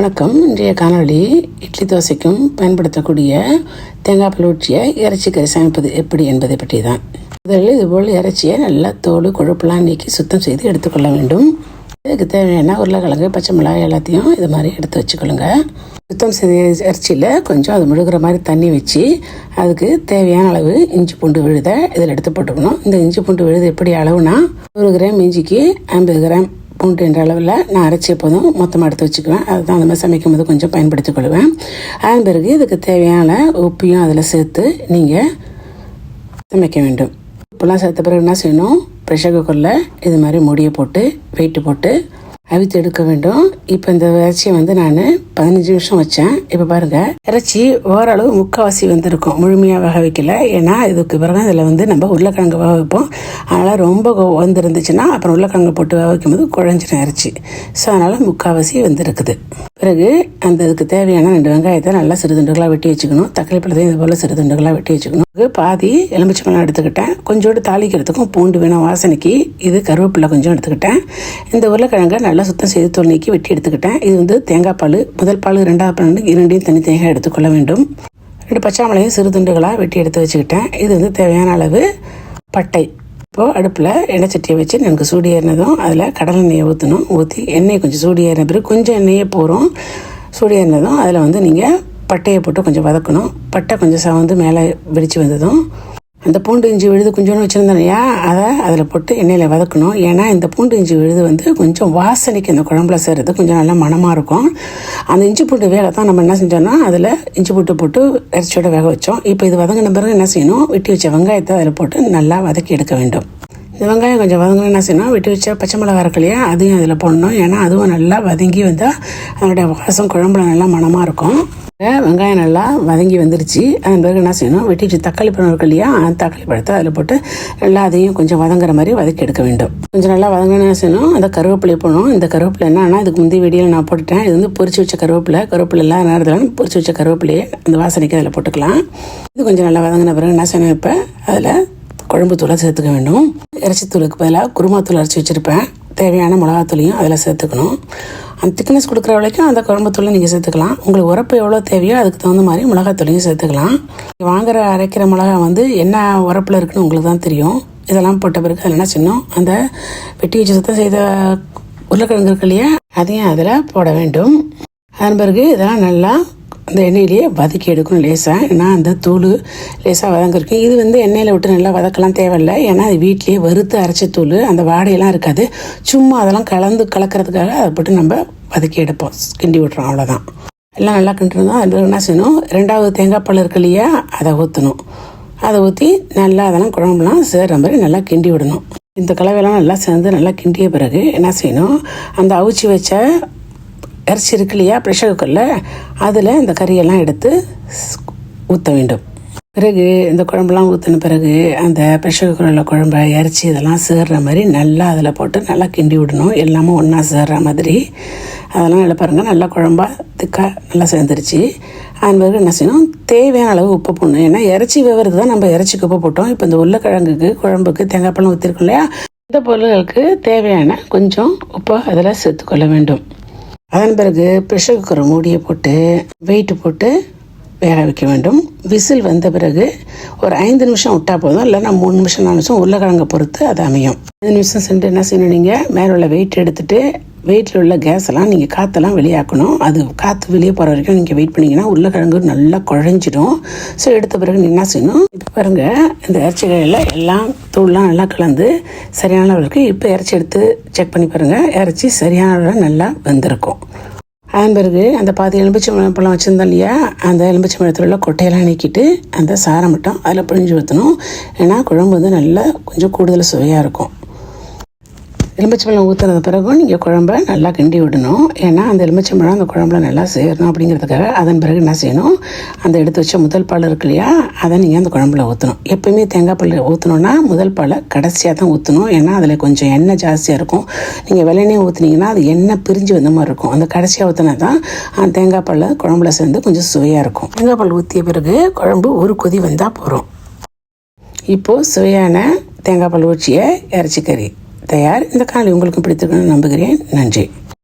வணக்கம். இன்றைய காணொளி இட்லி தோசைக்கும் பயன்படுத்தக்கூடிய தேங்காய் பால் ஊற்றிய இறைச்சி கறி சமைப்பது எப்படி என்பதை பற்றி தான் முதலில் இதுபோல் இறைச்சியை நல்லா தோல் கொழுப்பெல்லாம் நீக்கி சுத்தம் செய்து எடுத்துக்கொள்ள வேண்டும். இதுக்கு தேவையான உருளைக்கிழங்கு பச்சை மிளகாய் எல்லாத்தையும் இது மாதிரி எடுத்து வச்சுக்கொள்ளுங்க. சுத்தம் செய்த இறைச்சியில் கொஞ்சம் அது முழுகிற மாதிரி தண்ணி வச்சு அதுக்கு தேவையான அளவு இஞ்சி பூண்டு விழுதை இதில் எடுத்து போட்டுக்கணும். இந்த இஞ்சி பூண்டு விழுது எப்படி அளவுனா ஒரு கிராம் இஞ்சிக்கு ஐம்பது கிராம் பூண்டுன்ற அளவில் நான் அரைச்சி எப்போதும் மொத்தமாக எடுத்து வச்சுக்குவேன். அதுதான் அந்த மாதிரி சமைக்கும் போது கொஞ்சம் பயன்படுத்திக் கொள்வேன். அதன் பிறகு இதுக்கு தேவையான உப்பையும் அதில் சேர்த்து நீங்கள் சமைக்க வேண்டும். உப்புலாம் சேர்த்த பிறகு என்ன செய்யணும்? ப்ரெஷர் குக்கரில் இது மாதிரி முடியை போட்டு வெயிட்டு போட்டு அவித்து எடுக்க வேண்டும். இப்போ இந்த இறைச்சியை வந்து நான் பதினஞ்சு நிமிஷம் வச்சேன். இப்போ பாருங்கள் இறைச்சி ஓரளவு முக்கால்வாசி வந்திருக்கும். முழுமையாக வேக வைக்கல. ஏன்னா இதுக்கு பிறகு இதில் வந்து நம்ம உருளைக்கிழங்கு வேக வைப்போம். அதனால் ரொம்ப வந்துருந்துச்சுன்னா அப்புறம் உருளைக்கிழங்கு போட்டு வேக வைக்கும்போது குழஞ்சிடும் இறைச்சி. ஸோ அதனால் முக்கால்வாசி வந்துருக்குது. பிறகு அந்த இதுக்கு தேவையான ரெண்டு வெங்காயத்தை நல்லா சிறு துண்டுகளாக வெட்டி வச்சுக்கணும். தக்காளி பழத்தையும் இது போல் சிறு துண்டுகளாக வெட்டி வச்சுக்கணும். பாதி எலுமிச்சை பழம் எடுத்துக்கிட்டேன். கொஞ்சோண்டு தாளிக்கிறதுக்கும் பூண்டு வேணும் வாசனைக்கு. இது கருவேப்பிலை கொஞ்சம் எடுத்துக்கிட்டேன். இந்த உருளைக்கிழங்கை நல்லா நல்லா சுத்தம் செய்து தோல் நீக்கி வெட்டி எடுத்துக்கிட்டேன். இது வந்து தேங்காய் பால். முதல் பால் ரெண்டாவது பால் இரண்டையும் தனி தேங்காய் எடுத்துக்கொள்ள வேண்டும். ரெண்டு பச்சை மிளகையும் சிறு துண்டுகளாக வெட்டி எடுத்து வச்சுக்கிட்டேன். இது வந்து தேவையான அளவு பட்டை. இப்போது அடுப்பில் எண்ணெய் சட்டியை வச்சு எனக்கு சூடி ஏறினதும் அதில் கடலை எண்ணெயை ஊற்றணும் ஊற்றி எண்ணெய் கொஞ்சம் சூடி ஏறின பிறகு கொஞ்சம் எண்ணெயே போகிறோம் சூடி ஏறினதும் அதில் வந்து நீங்கள் பட்டையை போட்டு கொஞ்சம் வதக்கணும். பட்டை கொஞ்சம் சவந்து மேலே வெடித்து வந்ததும் அந்த பூண்டு இஞ்சி விழுது கொஞ்சோன்னு வச்சுருந்தேன் இல்லையா? அதை அதில் போட்டு எண்ணெயில் வதக்கணும். ஏன்னா இந்த பூண்டு இஞ்சி விழுது வந்து கொஞ்சம் வாசனைக்கு அந்த குழம்புல செய்கிறது கொஞ்சம் நல்லா மனமாக இருக்கும். அந்த இஞ்சி பூண்டு வேலை தான் நம்ம என்ன செஞ்சோம்னா அதில் இஞ்சி பூட்டு போட்டு இறைச்சியோட வேக வச்சோம். இப்போ இது வதங்கின பிறகு என்ன செய்யணும்? வெட்டி வச்ச வெங்காயத்தை அதில் போட்டு நல்லா வதக்கி எடுக்க வேண்டும். இந்த வெங்காயம் கொஞ்சம் வதங்கணும் என்ன செய்யணும்? வெட்டி வச்ச பச்சை மிளகா இருக்கு இல்லையா? அதையும் அதில் போடணும். ஏன்னா அதுவும் நல்லா வதங்கி வந்தால் அதனுடைய வாசம் குழம்புல நல்லா மனமாக இருக்கும். வெங்காயம் நல்லா வதங்கி வந்துருச்சு. அதன் பிறகு என்ன செய்யணும்? வெட்டிட்டு தக்காளி பழம் இருக்கு இல்லையா? அந்த தக்காளி பழத்தை அதில் போட்டு நல்லா அதையும் கொஞ்சம் வதங்குற மாதிரி வதக்கி எடுக்க வேண்டும். கொஞ்சம் நல்லா வதங்கினா என்ன செய்யணும்? அந்த கருவேப்பிலை போடணும். இந்த கருவேப்பிலை என்னன்னா இதுக்கு முந்தைய வெடியில் நான் போட்டுட்டேன். இது வந்து பொரிச்சு வச்ச கருவேப்பிலை. கருவேப்பிலை எல்லாம் நேரத்தில் பொரிச்சு வச்ச கருவேப்பிலையே அந்த வாசனைக்கு அதில் போட்டுக்கலாம். இது கொஞ்சம் நல்லா வதங்கின பிறகு என்ன செய்யணும் இப்போ? அதில் குழம்பு தூளை சேர்த்துக்க வேண்டும். இறைச்சி தூளுக்கு பதிலாக குருமாத்தூள் அரைச்சி வச்சுருப்பேன். தேவையான மிளகாத்தூளையும் அதில் சேர்த்துக்கணும். அந்த திக்னஸ் கொடுக்குற வரைக்கும் அந்த குழம்புத்தூளை நீங்கள் சேர்த்துக்கலாம். உங்களுக்கு உரப்பு எவ்வளோ தேவையோ அதுக்கு தகுந்த மாதிரி மிளகாத்தூளையும் சேர்த்துக்கலாம். வாங்குற அரைக்கிற மிளகா வந்து என்ன உரப்பில் இருக்குன்னு உங்களுக்கு தான் தெரியும். இதெல்லாம் போட்ட பிறகு அதில் என்ன செய்யணும்? அந்த வெட்டி வச்சு சுத்தம் செய்த உருளைக்கிழங்கு இருக்கு இல்லையா? அதையும் அதில் போட வேண்டும். அதன் பிறகு இதெல்லாம் நல்லா அந்த எண்ணெயிலேயே வதக்கி எடுக்கணும் லேசாக ஏன்னா அந்த தூள் லேசாக வதங்கிருக்கு இது வந்து எண்ணெயில் விட்டு நல்லா வதக்கலாம் தேவையில்லை. ஏன்னா அது வீட்லேயே வறுத்து அரைச்ச தூள் அந்த வாடையெல்லாம் இருக்காது. சும்மா அதெல்லாம் கலந்து கலக்கிறதுக்காக அதை போட்டு நம்ம வதக்கி எடுப்போம். கிண்டி விட்றோம் அவ்வளோதான் எல்லாம் நல்லா கிண்டிருந்தோம் அதில் என்ன செய்யணும்? ரெண்டாவது தேங்காய் பழம் இருக்கு இல்லையா அதை ஊற்றணும் அதை ஊற்றி நல்லா அதெல்லாம் குழம்புலாம் சேர்கிற மாதிரி நல்லா கிண்டி விடணும். இந்த கலவையெல்லாம் நல்லா சேர்ந்து நல்லா கிண்டிய பிறகு என்ன செய்யணும்? அந்த அவிச்சி வச்ச இறைச்சி இருக்கு இல்லையா? ப்ரெஷர் குக்கரில் அதில் இந்த கறியெல்லாம் எடுத்து ஊற்ற வேண்டும். பிறகு இந்த குழம்புலாம் ஊற்றின பிறகு அந்த ப்ரெஷர் குக்கரில் குழம்ப இறச்சி இதெல்லாம் சேர்ற மாதிரி நல்லா அதில் போட்டு நல்லா கிண்டி விடணும். எல்லாமே ஒன்றா சேர்ற மாதிரி. அதெல்லாம் நல்லா பாருங்கள் நல்லா குழம்பா திக்காக நல்லா சேர்ந்துருச்சு. அதன் பிறகு என்ன செய்யணும்? தேவையான அளவு உப்பு போடணும். ஏன்னா இறச்சி விவரத்து தான் நம்ம இறச்சிக்கு உப்பு போட்டோம். இப்போ இந்த உருளைக்கிழங்குக்கு குழம்புக்கு தேங்காய் பழம் ஊற்றிருக்கோம் இல்லையா? இந்த பொருள்களுக்கு தேவையான கொஞ்சம் உப்பு அதில் சேர்த்துக்கொள்ள வேண்டும். அதன் பிறகு ப்ரெஷர் குக்கரை மூடியை போட்டு வெயிட்டு போட்டு வேக வைக்க வேண்டும். விசில் வந்த பிறகு ஒரு ஐந்து நிமிஷம் விட்டால் போதும் இல்லைன்னா மூணு நிமிஷம் நாலு நிமிஷம் உருளைக்கிழங்க பொறுத்து அது அமையும். ஐந்து நிமிஷம் சென்று என்ன செய்யணும் நீங்கள் மேலே உள்ள வெயிட் எடுத்துகிட்டு வெயிட்டில் உள்ள கேஸ் எல்லாம் நீங்கள் காற்றெல்லாம் வெளியாக்கணும். அது காற்று வெளியே போகிற வரைக்கும் நீங்கள் வெயிட் பண்ணிங்கன்னா உருளைக்கிழங்கு நல்லா குழஞ்சிடும். ஸோ எடுத்த பிறகு என்ன செய்யணும்? இப்போ பாருங்கள் இந்த இறைச்சிகளில் எல்லாம் தூள்லாம் நல்லா கலந்து சரியான அளவுக்கு இப்போ இறைச்சி எடுத்து செக் பண்ணி பாருங்கள் இறைச்சி சரியான அளவில் நல்லா வெந்திருக்கும். அதன் பிறகு அந்த பாதி எலும்பிச்சை பழம் வச்சுருந்தோம் இல்லையா? அந்த எலும்பிச்சை பழத்தில் உள்ள கொட்டையெல்லாம் நீக்கிட்டு அந்த சாரம் மட்டும் அதில் பிழிஞ்சு ஊற்றணும் ஏன்னா குழம்பு வந்து நல்லா கொஞ்சம் கூடுதல் சுவையாக இருக்கும். எலுமிச்சம்பழம் ஊற்றுறது பிறகும் நீங்கள் குழம்ப நல்லா கிண்டி விடணும். ஏன்னா அந்த எலுமிச்சம்பழம் அந்த குழம்புல நல்லா சேரணும் அப்படிங்கிறதுக்காக அதன் பிறகு என்ன செய்யணும்? அந்த எடுத்து வச்ச முதல் பால் இருக்கு இல்லையா அதை நீங்கள் அந்த குழம்புல ஊற்றணும் எப்பயுமே தேங்காய் பால் ஊற்றணுன்னா முதல் பாலை கடைசியாக தான் ஊற்றணும் ஏன்னா அதில் கொஞ்சம் எண்ணெய் ஜாஸ்தியாக இருக்கும். நீங்கள் வெள்ளெண்ணெய் ஊற்றுனீங்கன்னா அது எண்ணெய் பிரிஞ்சு வந்த மாதிரி இருக்கும். அந்த கடைசியாக ஊற்றினா தான் தேங்காய் பால் குழம்புல சேர்ந்து கொஞ்சம் சுவையாக இருக்கும். தேங்காய் பால் ஊற்றிய பிறகு குழம்பு ஒரு கொதி வந்தால் போகிறோம் இப்போது சுவையான தேங்காய் பால் ஊற்றிய இறைச்சிக்கறி. தயார். இந்த காலை உங்களுக்கு பிடித்திருக்கணும்னு நம்புகிறேன். நன்றி.